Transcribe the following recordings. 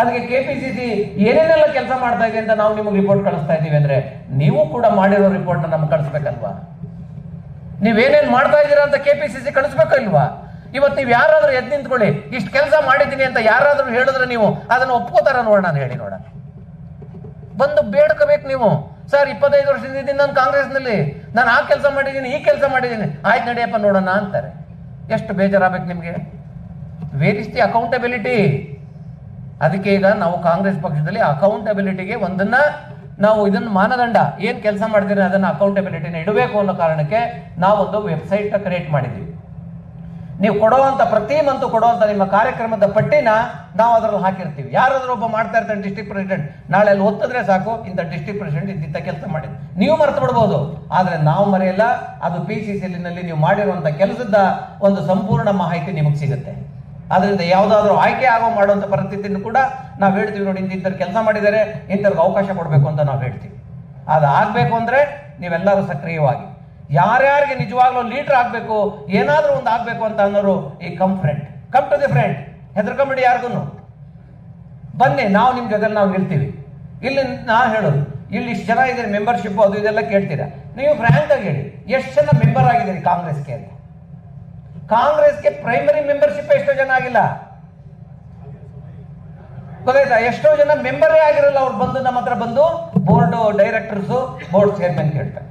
ಅದಕ್ಕೆ K P C C ಏನೇನೆಲ್ಲ ಕೆಲಸ ಮಾಡ್ತಾ ಇದೆ ಅಂತ ನಾವು ನಿಮಗೆ ರಿಪೋರ್ಟ್ ಕಳಿಸ್ತಾ ಇದ್ದೀವಿ ಅಂದ್ರೆ ನೀವು ಕೂಡ ಮಾಡಿರೋ ರಿಪೋರ್ಟ್ ನಮ್ಗೆ ಕಳಿಸ್ಬೇಕಲ್ವಾ? ನೀವೇನೇನ್ ಮಾಡ್ತಾ ಇದ್ದೀರಾ ಅಂತ ಕೆ ಪಿ ಸಿ ಸಿ ಕಳಿಸ್ಬೇಕಲ್ವಾ? ಇವತ್ತು ನೀವು ಯಾರಾದರೂ ಎದ್ದು ನಿಂತ್ಕೊಳ್ಳಿ, ಇಷ್ಟು ಕೆಲಸ ಮಾಡಿದ್ದೀನಿ ಅಂತ ಯಾರಾದರೂ ಹೇಳಿದ್ರೆ ನೀವು ಅದನ್ನು ಒಪ್ಕೋತಾರ ನೋಡೋಣ ಹೇಳಿ ನೋಡೋಣ ಬಂದು ಬೇಡ್ಕೋಬೇಕು ನೀವು. ಸರ್, ಇಪ್ಪತ್ತೈದು ವರ್ಷದಿಂದ ಇದ್ದೀನಿ ನಾನು ಕಾಂಗ್ರೆಸ್ನಲ್ಲಿ. ನಾನು ಆ ಕೆಲಸ ಮಾಡಿದ್ದೀನಿ, ಈ ಕೆಲಸ ಮಾಡಿದ್ದೀನಿ. ಆಯ್ತು ನಡೆಯಪ್ಪ ನೋಡೋಣ ಅಂತಾರೆ. ಎಷ್ಟು ಬೇಜಾರಾಗಬೇಕು ನಿಮಗೆ? ವೇರ್ ಇಸ್ ದಿ ಅಕೌಂಟಬಿಲಿಟಿ ಅದಕ್ಕೆ ಈಗ ನಾವು ಕಾಂಗ್ರೆಸ್ ಪಕ್ಷದಲ್ಲಿ ಅಕೌಂಟಬಿಲಿಟಿಗೆ ಒಂದನ್ನ ನಾವು ಇದನ್ನ ಮಾನದಂಡ, ಏನ್ ಕೆಲಸ ಮಾಡಿದ್ರೆ ಅದನ್ನ ಅಕೌಂಟಬಿಲಿಟಿನ ಇಡಬೇಕು ಅನ್ನೋ ಕಾರಣಕ್ಕೆ ನಾವೊಂದು ವೆಬ್ಸೈಟ್ ಕ್ರಿಯೇಟ್ ಮಾಡಿದ್ವಿ. ನೀವು ಕೊಡುವಂತ, ಪ್ರತಿ ಮಂತು ಕೊಡುವಂತ ನಿಮ್ಮ ಕಾರ್ಯಕ್ರಮದ ಪಟ್ಟಿನ ನಾವು ಅದರಲ್ಲಿ ಹಾಕಿರ್ತೀವಿ. ಯಾರಾದ್ರೂ ಒಬ್ಬ ಮಾಡ್ತಾ ಇರ್ತಾನೆ ಡಿಸ್ಟ್ರಿಕ್ಟ್ ಪ್ರೆಸಿಡೆಂಟ್ ನಾಳೆ ಅಲ್ಲಿ ಒತ್ತಿದ್ರೆ ಸಾಕು, ಇಂಥ ಡಿಸ್ಟ್ರಿಕ್ಟ್ ಪ್ರೆಸಿಡೆಂಟ್ ಇಂಥ ಕೆಲಸ ಮಾಡಿ ನೀವು ಮರ್ತು ಬಿಡ್ಬೋದು. ಆದ್ರೆ ನಾವು ಮರೆಯಲ್ಲ, ಅದು ಪಿ ಸಿ ಸಿ ನೀವು ಮಾಡಿರುವಂತ ಕೆಲಸದ ಒಂದು ಸಂಪೂರ್ಣ ಮಾಹಿತಿ ನಿಮಗೆ ಸಿಗುತ್ತೆ. ಅದರಿಂದ ಯಾವುದಾದ್ರೂ ಆಯ್ಕೆ ಆಗೋ ಮಾಡುವಂಥ ಪರಿಸ್ಥಿತಿಯನ್ನು ಕೂಡ ನಾವು ಹೇಳ್ತೀವಿ ನೋಡಿ ಇಂಥವ್ರು ಕೆಲಸ ಮಾಡಿದರೆ, ಇಂಥವ್ರಿಗೆ ಅವಕಾಶ ಕೊಡಬೇಕು ಅಂತ ನಾವು ಹೇಳ್ತೀವಿ. ಅದು ಆಗಬೇಕು ಅಂದ್ರೆ ನೀವೆಲ್ಲರೂ ಸಕ್ರಿಯವಾಗಿ. ಯಾರ್ಯಾರಿಗೆ ನಿಜವಾಗ್ಲೂ ಲೀಡರ್ ಆಗಬೇಕು, ಏನಾದರೂ ಒಂದು ಆಗಬೇಕು ಅಂತ ಅನ್ನೋರು ಈ come friend come to the friend ಹೆದರ್ಕೊಂಬಿಡಿ ಯಾರಿಗೂ ಬನ್ನಿ, ನಾವು ನಿಮ್ಮ ಜೊತೆ ನಾವು ನಿಲ್ತೀವಿ ಇಲ್ಲಿ ನಾ ಹೇಳೋದು, ಇಲ್ಲಿ ಇಷ್ಟು ಜನ ಇದ್ದೀರಿ ಮೆಂಬರ್ಶಿಪ್ ಅದು ಇದೆಲ್ಲ ಕೇಳ್ತೀರಾ? ನೀವು ಫ್ರ್ಯಾಂಕ್ ಆಗಿ ಹೇಳಿ, ಎಷ್ಟು ಜನ ಮೆಂಬರ್ ಆಗಿದ್ದೀರಿ ಕಾಂಗ್ರೆಸ್ಗೆ ಅಂತ? ಕಾಂಗ್ರೆಸ್ಗೆ ಪ್ರೈಮರಿ ಮೆಂಬರ್ಶಿಪ್ ಎಷ್ಟೋ ಜನ ಆಗಿಲ್ಲ. ಗೊತ್ತಾಯ್ತಾ? ಎಷ್ಟೋ ಜನ ಮೆಂಬರೇ ಆಗಿರಲ್ಲ ಅವ್ರು ಬಂದು, ನಮ್ಮ ಹತ್ರ ಬಂದು ಬೋರ್ಡ್ ಡೈರೆಕ್ಟರ್ಸ್ ಬೋರ್ಡ್ ಚೇರ್ಮನ್ ಕೇಳ್ತಾರೆ.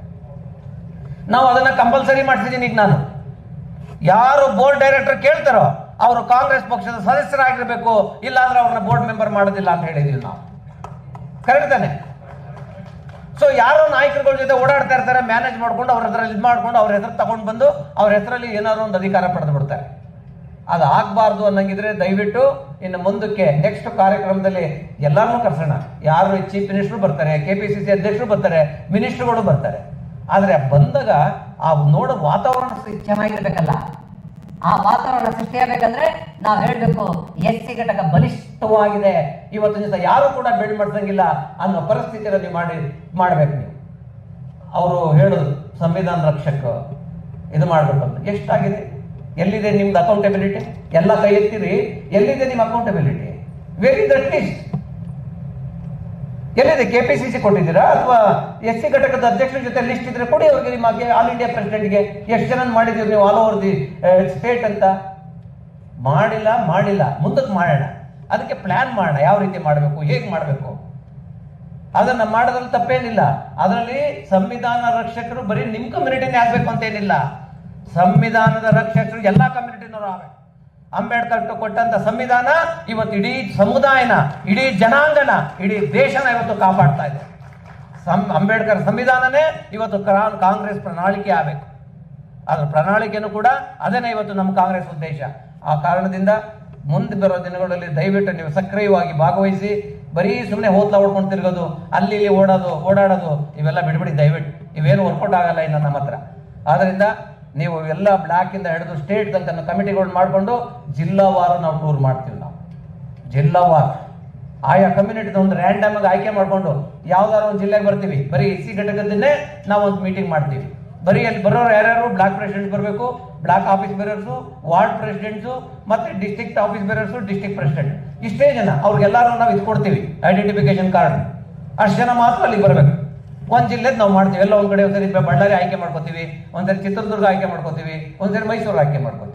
ನಾವು ಅದನ್ನ ಕಂಪಲ್ಸರಿ ಮಾಡ್ತಿದ್ದೀನಿ ಈಗ ನಾನು. ಯಾರು ಬೋರ್ಡ್ ಡೈರೆಕ್ಟರ್ ಕೇಳ್ತಾರೋ, ಅವರು ಕಾಂಗ್ರೆಸ್ ಪಕ್ಷದ ಸದಸ್ಯರಾಗಿರ್ಬೇಕು, ಇಲ್ಲಾಂದ್ರೆ ಅವ್ರನ್ನ ಬೋರ್ಡ್ ಮೆಂಬರ್ ಮಾಡೋದಿಲ್ಲ ಅಂತ ಹೇಳಿದೀವಿ ನಾವು. ಕರೆಕ್ಟ್ ತಾನೆ? ಸೊ ಯಾರೋ ನಾಯಕರುಗಳ ಜೊತೆ ಓಡಾಡ್ತಾ ಇರ್ತಾರೆ ಮ್ಯಾನೇಜ್ ಮಾಡ್ಕೊಂಡು ಅವ್ರ ಹತ್ರ ಇದು ಮಾಡ್ಕೊಂಡು ಅವ್ರ ಹೆಸರು ತಗೊಂಡು ಬಂದು ಅವ್ರ ಹೆಸರಲ್ಲಿ ಏನಾದ್ರು ಒಂದು ಅಧಿಕಾರ ಪಡೆದು ಬಿಡ್ತಾರೆ. ಅದು ಆಗಬಾರ್ದು ಅನ್ನಂಗಿದ್ರೆ ದಯವಿಟ್ಟು ಇನ್ನು ಮುಂದಕ್ಕೆ ನೆಕ್ಸ್ಟ್ ಕಾರ್ಯಕ್ರಮದಲ್ಲಿ ಎಲ್ಲರನ್ನೂ ಕರ್ಸೋಣ. ಯಾರು ಚೀಫ್ ಮಿನಿಸ್ಟರ್ ಬರ್ತಾರೆ ಕೆ ಪಿ ಸಿ ಸಿ ಅಧ್ಯಕ್ಷರು ಬರ್ತಾರೆ ಮಿನಿಸ್ಟರ್ಗಳು ಬರ್ತಾರೆ. ಆದರೆ ಬಂದಾಗ ಆ ನೋಡೋ ವಾತಾವರಣ ಚೆನ್ನಾಗಿರ್ಬೇಕಲ್ಲ. ಆ ವಾತಾವರಣ ಸೃಷ್ಟಿಯಾಗಬೇಕಂದ್ರೆ ನಾವು ಹೇಳಬೇಕು ಎಸ್ ಸಿ ಘಟಕ ಬಲಿಷ್ಠವಾಗಿದೆ. ಇವತ್ತು ದಿವಸ ಯಾರು ಕೂಡ ಬೆಳ್ ಮಾಡ್ಸಂಗಿಲ್ಲ ಅನ್ನೋ ಪರಿಸ್ಥಿತಿಯಲ್ಲಿ ಮಾಡಿ, ಮಾಡ್ಬೇಕು ನೀವು. ಅವರು ಹೇಳೋದು, ಸಂವಿಧಾನ ರಕ್ಷಕ, ಇದು ಮಾಡಬೇಕು ಅಂತ. ಎಷ್ಟಾಗಿದೆ? ಎಲ್ಲಿದೆ ನಿಮ್ದು ಅಕೌಂಟೆಬಿಲಿಟಿ ಎಲ್ಲ ಕೈ ಎತ್ತಿರಿ. ಎಲ್ಲಿದೆ ನಿಮ್ಮ ಅಕೌಂಟೆಬಿಲಿಟಿ ವೆರಿ ದಟ್ ಲಿಸ್ಟ್ ಎಲ್ಲಿದೆ ಕೆ ಪಿ ಸಿ ಸಿ ಕೊಟ್ಟಿದ್ದೀರಾ? ಅಥವಾ ಎಸ್ ಸಿ ಘಟಕದ ಅಧ್ಯಕ್ಷರ ಜೊತೆ ಲಿಸ್ಟ್ ಇದ್ರೆ ಕೊಡಿ, ಅವ್ರಿಗೆ ನಿಮ್ಮ ಆಲ್ ಇಂಡಿಯಾ ಪ್ರೆಸಿಡೆಂಟ್ಗೆ ಎಷ್ಟು ಜನ ಮಾಡಿದ್ದೀರಿ ನೀವು ಆಲ್ ಓವರ್ ದಿ ಸ್ಟೇಟ್ ಅಂತ? ಮಾಡಿಲ್ಲ ಮಾಡಿಲ್ಲ. ಮುಂದಕ್ಕೆ ಮಾಡೋಣ. ಅದಕ್ಕೆ ಪ್ಲಾನ್ ಮಾಡೋಣ. ಯಾವ ರೀತಿ ಮಾಡಬೇಕು? ಹೇಗೆ ಮಾಡಬೇಕು? ಅದನ್ನ ಮಾಡೋದ್ರಲ್ಲಿ ತಪ್ಪೇನಿಲ್ಲ. ಅದರಲ್ಲಿ ಸಂವಿಧಾನ ರಕ್ಷಕರು ಬರೀ ನಿಮ್ಮ ಕಮ್ಯುನಿಟಿನೇ ಆಗ್ಬೇಕು ಅಂತ ಏನಿಲ್ಲ. ಸಂವಿಧಾನದ ರಕ್ಷಕರು ಎಲ್ಲಾ ಕಮ್ಯುನಿಟಿನವರು ಆಗ್ಬೇಕು. ಅಂಬೇಡ್ಕರ್ ಕೊಟ್ಟಂತ ಸಂವಿಧಾನ ಇವತ್ತು ಇಡೀ ಸಮುದಾಯನ, ಇಡೀ ಜನಾಂಗನ, ಇಡೀ ದೇಶನ ಇವತ್ತು ಕಾಪಾಡ್ತಾ ಇದೆ. ಅಂಬೇಡ್ಕರ್ ಸಂವಿಧಾನನೇ ಇವತ್ತು ಕಾಂಗ್ರೆಸ್ ಪ್ರಣಾಳಿಕೆ ಆಗಬೇಕು. ಅದರ ಪ್ರಣಾಳಿಕೆನೂ ಕೂಡ ಅದೇನೇ ಇವತ್ತು ನಮ್ಮ ಕಾಂಗ್ರೆಸ್ ಉದ್ದೇಶ. ಆ ಕಾರಣದಿಂದ ಮುಂದೆ ಬರೋ ದಿನಗಳಲ್ಲಿ ದಯವಿಟ್ಟು ನೀವು ಸಕ್ರಿಯವಾಗಿ ಭಾಗವಹಿಸಿ, ಬರೀ ಸುಮ್ಮನೆ ಹೋತ್ಲ ಹೊಡ್ಕೊಂಡು ತಿರ್ಗೋದು, ಅಲ್ಲಿ ಇಲ್ಲಿ ಓಡೋದು, ಓಡಾಡೋದು, ಇವೆಲ್ಲ ಬಿಡ್ಬಿಡಿ ದಯವಿಟ್ಟು. ಇವೇನು ವರ್ಕೌಟ್ ಆಗಲ್ಲ ಇನ್ನು ನಮ್ಮ ಹತ್ರ. ಆದ್ರಿಂದ ನೀವು ಎಲ್ಲ ಬ್ಲಾಕ್ ಇಂದ ಹಿಡಿದು ಸ್ಟೇಟ್ ತನಕ ಕಮಿಟಿಗಳು ಮಾಡಿಕೊಂಡು ಜಿಲ್ಲಾವಾರ ನಾವು ಟೂರ್ ಮಾಡ್ತೀವಿ ನಾವು. ಜಿಲ್ಲಾವಾರ ಆಯಾ ಕಮ್ಯುನಿಟಿ ಒಂದು ರ್ಯಾಂಡಮ್ ಆಗಿ ಆಯ್ಕೆ ಮಾಡ್ಕೊಂಡು ಯಾವ್ದಾದ್ರು ಒಂದು ಜಿಲ್ಲೆಗೆ ಬರ್ತೀವಿ. ಬರೀ ಎಸ್ ಸಿ ಘಟಕದನ್ನೇ ನಾವು ಒಂದು ಮೀಟಿಂಗ್ ಮಾಡ್ತೀವಿ. ಬರೀ ಅಲ್ಲಿ ಬರೋರು ಯಾರ್ಯಾರು ಬ್ಲಾಕ್ ಪ್ರೆಸಿಡೆಂಟ್ ಬರಬೇಕು block office bearers ward presidents ಮತ್ತೆ district office bearers district president ಇಷ್ಟೇ ಜನ. ಅವ್ರಿಗೆಲ್ಲರೂ ನಾವು ಇದು ಕೊಡ್ತೀವಿ ಐಡೆಂಟಿಫಿಕೇಶನ್ ಕಾರ್ಡ್ ಅಷ್ಟು ಜನ ಮಾತ್ರ ಅಲ್ಲಿಗೆ ಬರಬೇಕು. ಒಂದ್ ಜಿಲ್ಲೆದ್ ನಾವು ಮಾಡ್ತೀವಿ. ಎಲ್ಲ ಒಂದ್ ಕಡೆ ಒಂದ್ಸರಿ ಬಳ್ಳಾರಿ ಆಯ್ಕೆ ಮಾಡ್ಕೋತೀವಿ ಒಂದ್ಸರಿ ಚಿತ್ರದುರ್ಗ ಆಯ್ಕೆ ಮಾಡ್ಕೋತೀವಿ ಒಂದ್ಸರಿ ಮೈಸೂರು ಆಯ್ಕೆ ಮಾಡ್ಕೋತೀವಿ.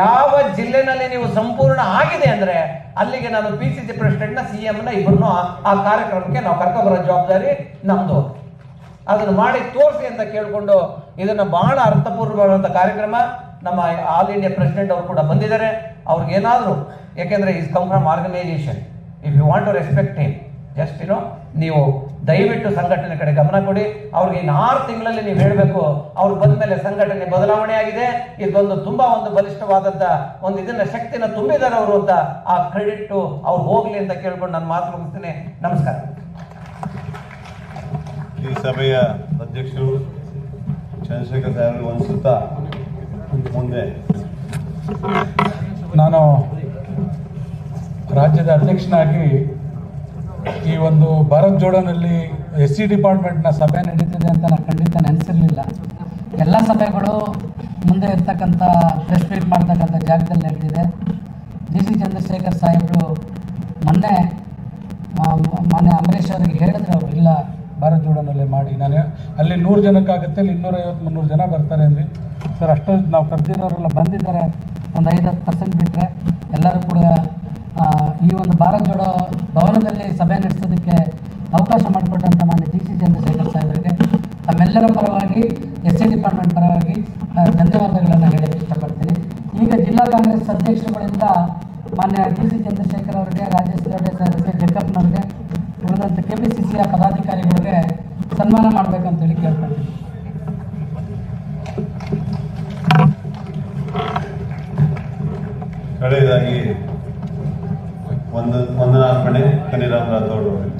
ಯಾವ ಜಿಲ್ಲೆನಲ್ಲಿ ನೀವು ಸಂಪೂರ್ಣ ಆಗಿದೆ ಅಂದ್ರೆ ಅಲ್ಲಿಗೆ ನಾನು ಪಿ ಸಿ ಸಿ ಪ್ರೆಸಿಡೆಂಟ್ನ ಸಿ ಎಂ ನ ಇಬ್ಬರನ್ನು ಆ ಕಾರ್ಯಕ್ರಮಕ್ಕೆ ನಾವು ಕರ್ಕೊಂಡ್ಬರೋ ಜವಾಬ್ದಾರಿ ನಮ್ದು. ಅದನ್ನು ಮಾಡಿ ತೋರಿಸಿ ಅಂತ ಕೇಳಿಕೊಂಡು ಇದನ್ನ ಬಹಳ ಅರ್ಥಪೂರ್ಣವಾದಂಥ ಕಾರ್ಯಕ್ರಮ ನಮ್ಮ ಆಲ್ ಇಂಡಿಯಾ ಪ್ರೆಸಿಡೆಂಟ್ ಅವರು ಕೂಡ ಬಂದಿದ್ದಾರೆ. ಅವ್ರಿಗೆ ಏನಾದ್ರು, ಯಾಕೆಂದ್ರೆ is come from organisation if you want to respect him just no ನೀವು ದಯವಿಟ್ಟು ಸಂಘಟನೆ ಕಡೆ ಗಮನ ಕೊಡಿ. ಅವ್ರಿಗೆ ಇನ್ನು ಆರು ತಿಂಗಳಲ್ಲಿ ನೀವು ಹೇಳಬೇಕು ಅವ್ರು ಬಂದ ಮೇಲೆ ಸಂಘಟನೆ ಬದಲಾವಣೆ ಆಗಿದೆ. ಇದೊಂದು ತುಂಬಾ ಒಂದು ಬಲಿಷ್ಠವಾದಂತ ಒಂದು ಇದನ್ನ ಶಕ್ತಿನ ತುಂಬಿದ್ದಾರೆ ಅವರು ಅಂತ ಆ ಕ್ರೆಡಿಟ್ ಅವ್ರು ಹೋಗ್ಲಿ ಅಂತ ಕೇಳ್ಕೊಂಡು ನಾನು ಮಾತು ಮುಗಿಸ್ತೇನೆ. ನಮಸ್ಕಾರ. ಈ ಸಭೆಯ ಅಧ್ಯಕ್ಷರು ಚಂದ್ರಶೇಖರ್ ಸಾಹೇಬರು ಒಂದು ಸುತ್ತ ಮುಂದೆ. ನಾನು ರಾಜ್ಯದ ಅಧ್ಯಕ್ಷನಾಗಿ ಈ ಒಂದು ಭಾರತ್ ಜೋಡೋನಲ್ಲಿ ಎಸ್ ಸಿ ಡಿಪಾರ್ಟ್ಮೆಂಟ್ನ ಸಭೆ ನಡೀತಿದೆ ಅಂತ ನಾನು ಖಂಡಿತ ನೆನೆಸಿರಲಿಲ್ಲ. ಎಲ್ಲ ಸಭೆಗಳು ಮುಂದೆ ಇರ್ತಕ್ಕಂಥ ಪ್ರೆಸ್ ಮೀಟ್ ಮಾಡ್ತಕ್ಕಂಥ ಜಾಗದಲ್ಲಿ ನಡೆದಿದೆ. ಡಿ ಸಿ ಚಂದ್ರಶೇಖರ್ ಸಾಹೇಬರು ಮೊನ್ನೆ ಮೊನ್ನೆ ಅಂಬರೀಷ್ ಅವರಿಗೆ ಹೇಳಿದ್ರು ಅವರು, ಇಲ್ಲ, ಭಾರತ್ ಜೋಡೋನಲ್ಲಿ ಮಾಡಿ. ನಾನು ಅಲ್ಲಿ ನೂರು ಜನಕ್ಕಾಗುತ್ತೆ, ಅಲ್ಲಿ ಇನ್ನೂರೈವತ್ತು, ಮುನ್ನೂರು ಜನ ಬರ್ತಾರೆ ಅಂದ್ವಿ. ಸರ್ ಅಷ್ಟು ನಾವು ಕರೆದಿರೋರೆಲ್ಲ ಬಂದಿದ್ದಾರೆ. ಒಂದು ಐದು ಹತ್ತು ಪರ್ಸೆಂಟ್ ಬಿಟ್ಟರೆ ಎಲ್ಲರೂ ಕೂಡ ಈ ಒಂದು ಭಾರತ್ ಜೋಡೋ ಭವನದಲ್ಲಿ ಸಭೆ ನಡೆಸೋದಕ್ಕೆ ಅವಕಾಶ ಮಾಡಿಕೊಟ್ಟಂಥ ಮಾನ್ಯ ಟಿ ಸಿ ಚಂದ್ರಶೇಖರ್ ಸಾಹೇಬರಿಗೆ ತಮ್ಮೆಲ್ಲರ ಪರವಾಗಿ ಎಸ್ ಸಿ ಡಿಪಾರ್ಟ್ಮೆಂಟ್ ಪರವಾಗಿ ಧನ್ಯವಾದಗಳನ್ನು ಹೇಳಕ್ಕೆ ಇಷ್ಟಪಡ್ತೀನಿ. ಈಗ ಜಿಲ್ಲಾ ಕಾಂಗ್ರೆಸ್ ಅಧ್ಯಕ್ಷರುಗಳಿಂದ ಮಾನ್ಯ ಡಿ ಸಿ ಚಂದ್ರಶೇಖರ್ ಅವರಿಗೆ, ರಾಜೇಶ್ ದೇವಡೆ ಸರ್ಗೆ ಜಕ್ಕಪ್ಪನವ್ರಿಗೆ ಉಳಿದಂಥ ಕೆ ಪಿ ಸಿ ಸಿಯ ಪದಾಧಿಕಾರಿಗಳಿಗೆ ಸನ್ಮಾನ ಮಾಡಬೇಕಂತೇಳಿ ಕೇಳ್ಕೊಳ್ತೀನಿ. ಕಡೆಯದಾಗಿ ಒಂದು ವಂದನಾರ್ಪಣೆ ಕನಿರಾಮ್ ರಾಥೋಡ್ ಅವರಿಗೆ